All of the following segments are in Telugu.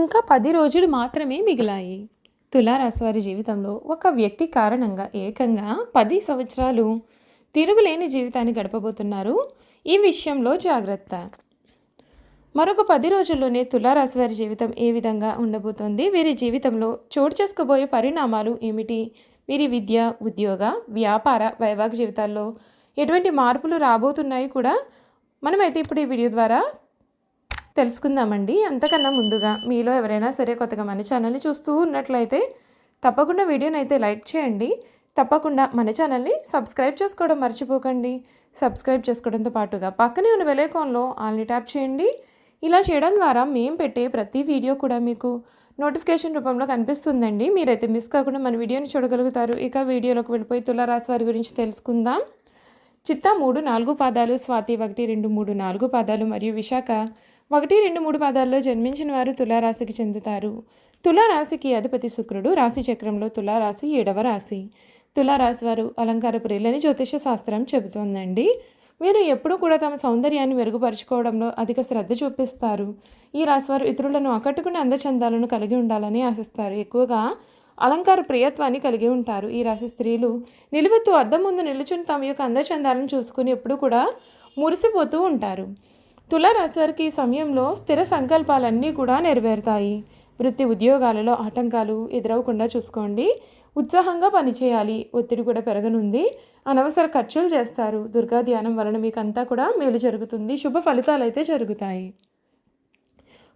ఇంకా పది రోజులు మాత్రమే మిగిలాయి. తులారాశివారి జీవితంలో ఒక వ్యక్తి కారణంగా ఏకంగా పది సంవత్సరాలు తిరుగులేని జీవితాన్ని గడపబోతున్నారు. ఈ విషయంలో జాగ్రత్త. మరొక పది రోజుల్లోనే తులారాశి వారి జీవితం ఏ విధంగా ఉండబోతోంది? వీరి జీవితంలో చోటు చేసుకోబోయే పరిణామాలు ఏమిటి? వీరి విద్య ఉద్యోగ వ్యాపార వైవాహిక జీవితాల్లో ఎటువంటి మార్పులు రాబోతున్నాయి కూడా? మనమైతే ఇప్పుడు ఈ వీడియో ద్వారా తెలుసుకుందామండి. అంతకన్నా ముందుగా మీలో ఎవరైనా సరే కొత్తగా మన ఛానల్ని చూస్తూ ఉన్నట్లయితే తప్పకుండా వీడియోని అయితే లైక్ చేయండి. తప్పకుండా మన ఛానల్ని సబ్స్క్రైబ్ చేసుకోవడం మర్చిపోకండి. సబ్స్క్రైబ్ చేసుకోవడంతో పాటుగా పక్కనే ఉన్న బెలైకాన్లో ఆల్ని ట్యాప్ చేయండి. ఇలా చేయడం ద్వారా మేము పెట్టే ప్రతి వీడియో కూడా మీకు నోటిఫికేషన్ రూపంలో కనిపిస్తుందండి. మీరైతే మిస్ కాకుండా మన వీడియోని చూడగలుగుతారు. ఇక వీడియోలోకి వెళ్ళిపోయి తులారాశి వారి గురించి తెలుసుకుందాం. చిత్తా మూడు నాలుగు పాదాలు స్వాతి ఒకటి రెండు మూడు నాలుగు పాదాలు మరియు విశాఖ ఒకటి రెండు మూడు పాదాల్లో జన్మించిన వారు తులారాశికి చెందుతారు. తులారాశికి అధిపతి శుక్రుడు రాశి చక్రంలో తులారాశి ఏడవ రాశి. తులారాశి వారు అలంకార ప్రియులని జ్యోతిష శాస్త్రం చెబుతోందండి. వీరు ఎప్పుడూ కూడా తమ సౌందర్యాన్ని మెరుగుపరుచుకోవడంలో అధిక శ్రద్ధ చూపిస్తారు. ఈ రాశివారు ఇతరులను ఆకట్టుకునే అందచందాలను కలిగి ఉండాలని ఆశిస్తారు. ఎక్కువగా అలంకార ప్రియత్వాన్ని కలిగి ఉంటారు. ఈ రాశి స్త్రీలు నిలువెత్తు అద్దం ముందు నిలుచుని తమ యొక్క అందచందాలను చూసుకుని ఎప్పుడూ కూడా మురిసిపోతూ ఉంటారు. తులారాశి వారికి ఈ సమయంలో స్థిర సంకల్పాలన్నీ కూడా నెరవేరుతాయి. వృత్తి ఉద్యోగాలలో ఆటంకాలు ఎదురవకుండా చూసుకోండి. ఉత్సాహంగా పనిచేయాలి. ఒత్తిడి కూడా పెరగనుంది. అనవసర ఖర్చులు చేస్తారు. దుర్గా ధ్యానం వలన మీకు అంతా కూడా మేలు జరుగుతుంది. శుభ ఫలితాలు అయితే జరుగుతాయి.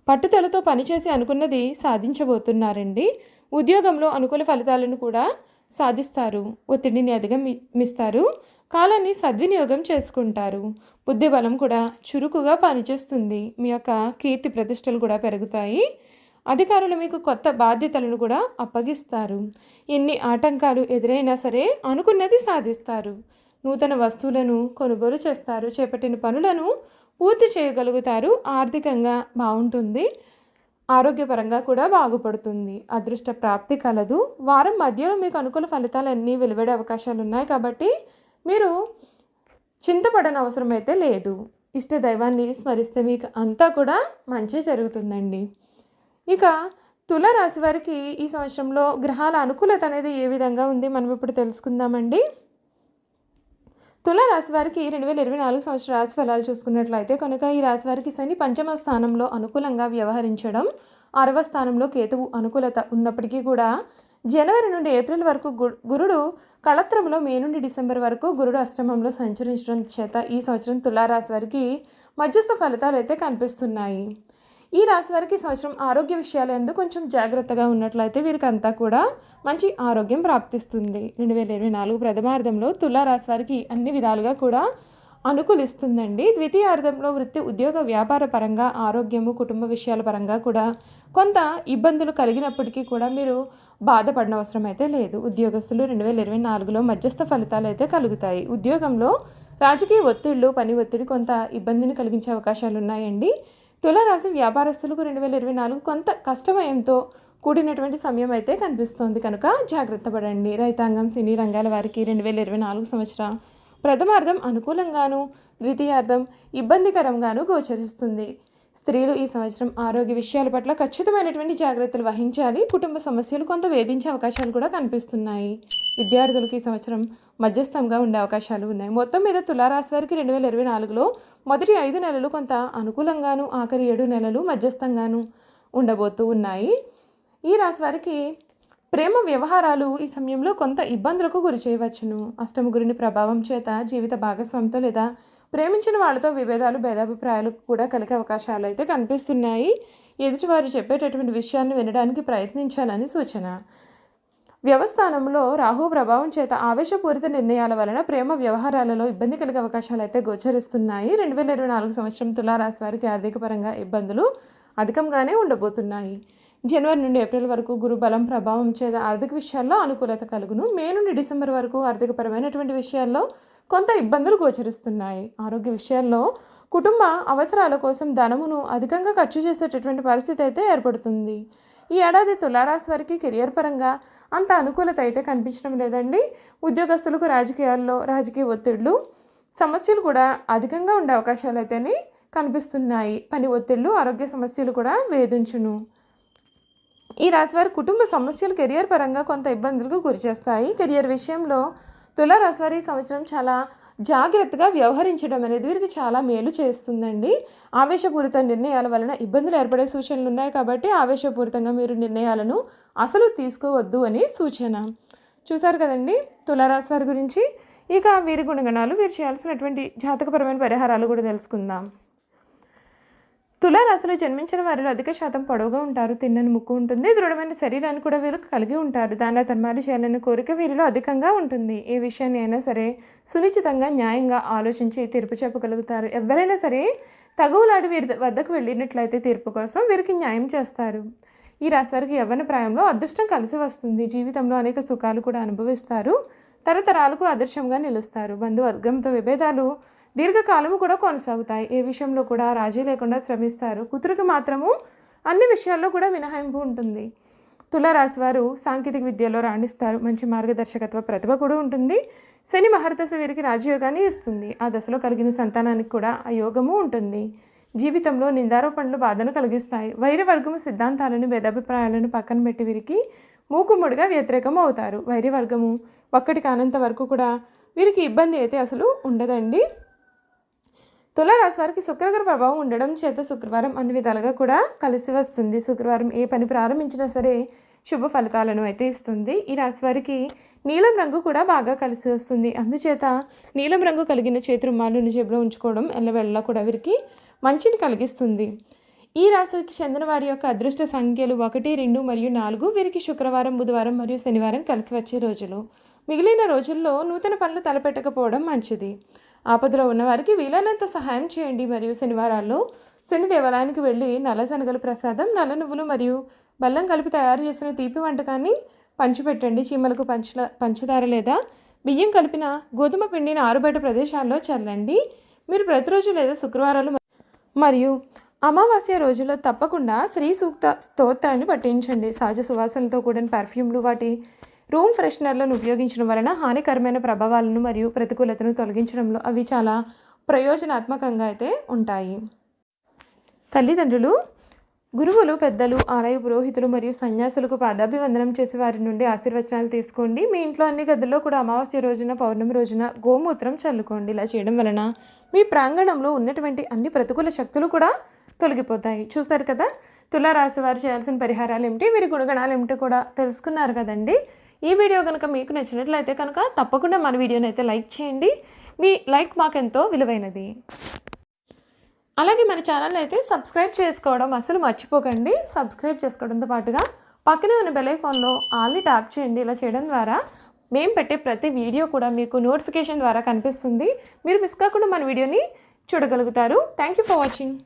పట్టుదలతో పనిచేసి అనుకున్నది సాధించబోతున్నారండి. ఉద్యోగంలో అనుకూల ఫలితాలను కూడా సాధిస్తారు. ఒత్తిడిని అధిగమిస్తారు. కాలాన్ని సద్వినియోగం చేసుకుంటారు. బుద్ధి బలం కూడా చురుకుగా పనిచేస్తుంది. మీ యొక్క కీర్తి ప్రతిష్టలు కూడా పెరుగుతాయి. అధికారులు మీకు కొత్త బాధ్యతలను కూడా అప్పగిస్తారు. ఎన్ని ఆటంకాలు ఎదురైనా సరే అనుకున్నది సాధిస్తారు. నూతన వస్తువులను కొనుగోలు చేస్తారు. చేపట్టిన పనులను పూర్తి చేయగలుగుతారు. ఆర్థికంగా బాగుంటుంది. ఆరోగ్యపరంగా కూడా బాగుపడుతుంది. అదృష్ట ప్రాప్తి కలదు. వారం మధ్యలో మీకు అనుకూల ఫలితాలన్నీ వెలువడే అవకాశాలు ఉన్నాయి కాబట్టి మీరు చింతపడని అవసరం అయితే లేదు. ఇష్ట దైవాన్ని స్మరిస్తే మీకు అంతా కూడా మంచి జరుగుతుందండి. ఇక తుల రాశి వారికి ఈ సంవత్సరంలో గ్రహాల అనుకూలత అనేది ఏ విధంగా ఉంది మనం ఇప్పుడు తెలుసుకుందామండి. తుల రాశి వారికి రెండు వేల ఇరవై నాలుగు సంవత్సర రాశి ఫలాలు చూసుకున్నట్లయితే కనుక ఈ రాశి వారికి శని పంచమ స్థానంలో అనుకూలంగా వ్యవహరించడం ఆరవ స్థానంలో కేతువు అనుకూలత ఉన్నప్పటికీ కూడా జనవరి నుండి ఏప్రిల్ వరకు గురుడు కళత్రంలో మే నుండి డిసెంబర్ వరకు గురుడు అష్టమంలో సంచరించడం చేత ఈ సంవత్సరం తులారాశి వారికి మధ్యస్థ ఫలితాలు అయితే కనిపిస్తున్నాయి. ఈ రాశి వారికి సంవత్సరం ఆరోగ్య విషయాలు ఎందుకు కొంచెం జాగ్రత్తగా ఉన్నట్లయితే వీరికి అంతా కూడా మంచి ఆరోగ్యం ప్రాప్తిస్తుంది. రెండు వేల ఇరవై నాలుగు ప్రథమార్థంలో తులారాశి వారికి అన్ని విధాలుగా కూడా అనుకూలిస్తుందండి. ద్వితీయార్థంలో వృత్తి ఉద్యోగ వ్యాపార పరంగా ఆరోగ్యము కుటుంబ విషయాల పరంగా కూడా కొంత ఇబ్బందులు కలిగినప్పటికీ కూడా మీరు బాధపడిన అవసరం అయితే లేదు. ఉద్యోగస్తులు రెండు వేల ఇరవై నాలుగులో మధ్యస్థ ఫలితాలు అయితే కలుగుతాయి. ఉద్యోగంలో రాజకీయ ఒత్తిళ్ళు పని ఒత్తిడి కొంత ఇబ్బందిని కలిగించే అవకాశాలు ఉన్నాయండి. తులారాశి వ్యాపారస్తులకు రెండు వేల ఇరవై నాలుగు కొంత కష్టమయంతో కూడినటువంటి సమయం అయితే కనిపిస్తోంది. కనుక జాగ్రత్త పడండి. రైతాంగం సినీ రంగాల వారికి రెండు వేల ఇరవై నాలుగు సంవత్సరం ప్రథమార్థం అనుకూలంగాను ద్వితీయార్థం ఇబ్బందికరంగాను గోచరిస్తుంది. స్త్రీలు ఈ సంవత్సరం ఆరోగ్య విషయాల పట్ల ఖచ్చితమైనటువంటి జాగ్రత్తలు వహించాలి. కుటుంబ సమస్యలు కొంత వేధించే అవకాశాలు కూడా కనిపిస్తున్నాయి. విద్యార్థులకు ఈ సంవత్సరం మధ్యస్థంగా ఉండే అవకాశాలు ఉన్నాయి. మొత్తం మీద తులారాశి వారికి రెండు వేల ఇరవై నాలుగులో మొదటి ఐదు నెలలు కొంత అనుకూలంగాను ఆఖరి ఏడు నెలలు మధ్యస్థంగాను ఉండబోతూ ఉన్నాయి. ఈ రాశి వారికి ప్రేమ వ్యవహారాలు ఈ సమయంలో కొంత ఇబ్బందులకు గురి చేయవచ్చును. అష్టమగురుని ప్రభావం చేత జీవిత భాగస్వామితో లేదా ప్రేమించిన వాళ్ళతో విభేదాలు భేదాభిప్రాయాలు కూడా కలిగే అవకాశాలు అయితే కనిపిస్తున్నాయి. ఎదుటివారు చెప్పేటటువంటి విషయాన్ని వినడానికి ప్రయత్నించాలని సూచన. వ్యవస్థానంలో రాహు ప్రభావం చేత ఆవేశపూరిత నిర్ణయాల వలన ప్రేమ వ్యవహారాలలో ఇబ్బంది కలిగే అవకాశాలు అయితే గోచరిస్తున్నాయి. రెండు వేల ఇరవై నాలుగు సంవత్సరం తులారాశి వారికి ఆర్థిక పరంగా ఇబ్బందులు అధికంగానే ఉండబోతున్నాయి. జనవరి నుండి ఏప్రిల్ వరకు గురు బలం ప్రభావం చేత ఆర్థిక విషయాల్లో అనుకూలత కలుగును. మే నుండి డిసెంబర్ వరకు ఆర్థికపరమైనటువంటి విషయాల్లో కొంత ఇబ్బందులు గోచరిస్తున్నాయి. ఆరోగ్య విషయాల్లో కుటుంబ అవసరాల కోసం ధనమును అధికంగా ఖర్చు చేసేటటువంటి పరిస్థితి అయితే ఏర్పడుతుంది. ఈ ఏడాది తులారాశి వారికి కెరియర్ పరంగా అంత అనుకూలత అయితే కనిపించడం లేదండి. ఉద్యోగస్తులకు రాజకీయాల్లో రాజకీయ ఒత్తిళ్ళు సమస్యలు కూడా అధికంగా ఉండే అవకాశాలు అయితేనే కనిపిస్తున్నాయి. పని ఒత్తిళ్ళు ఆరోగ్య సమస్యలు కూడా వేధించును. ఈ రాశివారి కుటుంబ సమస్యలు కెరియర్ పరంగా కొంత ఇబ్బందులకు గురిచేస్తాయి కెరియర్ విషయంలో తులారాశివారి వారి ఈ సంవత్సరం చాలా జాగ్రత్తగా వ్యవహరించడం అనేది వీరికి చాలా మేలు చేస్తుందండి. ఆవేశపూరిత నిర్ణయాల వలన ఇబ్బందులు ఏర్పడే సూచనలు ఉన్నాయి కాబట్టి ఆవేశపూరితంగా మీరు నిర్ణయాలను అసలు తీసుకోవద్దు అని సూచన. చూసారు కదండి తులారాశి వారి గురించి. ఇక వీరి గుణగణాలు వీరు చేయాల్సినటువంటి జాతకపరమైన పరిహారాలు కూడా తెలుసుకుందాం. తులారాశిలో జన్మించిన వారిలో అధిక శాతం పొడవుగా ఉంటారు తిన్నని ముక్కు ఉంటుంది దృఢమైన శరీరాన్ని కూడా వీరు కలిగి ఉంటారు. దాన ధర్మాలు చేయాలనే కోరిక వీరిలో అధికంగా ఉంటుంది. ఏ విషయాన్ని అయినా సరే సునిశ్చితంగా న్యాయంగా ఆలోచించి తీర్పు చెప్పగలుగుతారు. ఎవరైనా సరే తగువులాడి వీరి వద్దకు వెళ్ళినట్లయితే తీర్పు కోసం వీరికి న్యాయం చేస్తారు. ఈ రాశి వారికి యవ్వన ప్రాయంలో అదృష్టం కలిసి వస్తుంది. జీవితంలో అనేక సుఖాలు కూడా అనుభవిస్తారు. తరతరాలకు ఆదర్శంగా నిలుస్తారు. బంధువర్గంతో విభేదాలు దీర్ఘకాలము కూడా కొనసాగుతాయి. ఏ విషయంలో కూడా రాజీ లేకుండా శ్రమిస్తారు. కూతురికి మాత్రము అన్ని విషయాల్లో కూడా మినహాయింపు ఉంటుంది. తులారాశి వారు సాంకేతిక విద్యలో రాణిస్తారు. మంచి మార్గదర్శకత్వ ప్రతిభ కూడా ఉంటుంది. శని మహర్దశ వీరికి రాజయోగాన్ని ఇస్తుంది. ఆ దశలో కలిగిన సంతానానికి కూడా ఆ యోగము ఉంటుంది. జీవితంలో నిందారోపణలు బాధను కలిగిస్తాయి. వైరవర్గము సిద్ధాంతాలను భేదాభిప్రాయాలను పక్కన పెట్టి వీరికి మూకుముడిగా వ్యతిరేకం అవుతారు. వైరవర్గము ఒక్కటి కానంత వరకు కూడా వీరికి ఇబ్బంది అయితే అసలు ఉండదండి. తులారాశి వారికి శుక్రగ్రహ ప్రభావం ఉండడం చేత శుక్రవారం అన్ని విధాలుగా కూడా కలిసి వస్తుంది. శుక్రవారం ఏ పని ప్రారంభించినా సరే శుభ ఫలితాలను అయితే ఇస్తుంది. ఈ రాశి వారికి నీలం రంగు కూడా బాగా కలిసి వస్తుంది. అందుచేత నీలం రంగు కలిగిన చేతురుమాలను జేబులో ఉంచుకోవడం ఎల్లవెళ్ళ కూడా వీరికి మంచిని కలిగిస్తుంది. ఈ రాశికి చెందిన వారి యొక్క అదృష్ట సంఖ్యలు ఒకటి రెండు మరియు నాలుగు వీరికి శుక్రవారం బుధవారం మరియు శనివారం కలిసి వచ్చే రోజులు. మిగిలిన రోజుల్లో నూతన పనులు తలపెట్టకపోవడం మంచిది. ఆపదలో ఉన్నవారికి వీలైనంత సహాయం చేయండి. మరియు శనివారాల్లో శని దేవాలయానికి వెళ్ళి నల్ల శనగల ప్రసాదం నల్ల నువ్వులు మరియు బెల్లం కలిపి తయారు చేసిన తీపి వంటకాన్ని పంచిపెట్టండి. చీమలకు పంచ పంచదార లేదా బియ్యం కలిపిన గోధుమ పిండిని ఆరుబయట ప్రదేశాల్లో చల్లండి. మీరు ప్రతిరోజు లేదా శుక్రవారాలు మరియు అమావాస్య రోజుల్లో తప్పకుండా శ్రీ సూక్త స్తోత్రాన్ని పట్టించండి సహజ సువాసనలతో కూడిన పర్ఫ్యూమ్లు వాటి రూమ్ ఫ్రెషనర్లను ఉపయోగించడం వలన హానికరమైన ప్రభావాలను మరియు ప్రతికూలతను తొలగించడంలో అవి చాలా ప్రయోజనాత్మకంగా అయితే ఉంటాయి. తల్లిదండ్రులు గురువులు పెద్దలు ఆలయ పురోహితులు మరియు సన్యాసులకు పాదాభివందనం చేసి వారి నుండి ఆశీర్వచనాలు తీసుకోండి. మీ ఇంట్లో అన్ని గదుల్లో కూడా అమావాస్య రోజున పౌర్ణమి రోజున గోమూత్రం చల్లుకోండి. ఇలా చేయడం వలన మీ ప్రాంగణంలో ఉన్నటువంటి అన్ని ప్రతికూల శక్తులు కూడా తొలగిపోతాయి. చూస్తారు కదా? తులారాశి వారు చేయాల్సిన పరిహారాలు ఏమిటి? వీరి గుణగణాలు ఏమిటి కూడా తెలుసుకున్నారు కదండి. ఈ వీడియో కనుక మీకు నచ్చినట్లయితే కనుక తప్పకుండా మన వీడియోని అయితే లైక్ చేయండి. మీ లైక్ మాకెంతో విలువైనది. అలాగే మన ఛానల్ అయితే సబ్స్క్రైబ్ చేసుకోవడం అసలు మర్చిపోకండి. సబ్స్క్రైబ్ చేసుకోవడంతో పాటుగా పక్కనే ఉన్న బెలైకాన్లో ఆల్ని ట్యాప్ చేయండి. ఇలా చేయడం ద్వారా మేము పెట్టే ప్రతి వీడియో కూడా మీకు నోటిఫికేషన్ ద్వారా కనిపిస్తుంది. మీరు మిస్ కాకుండా మన వీడియోని చూడగలుగుతారు. Thank you for watching.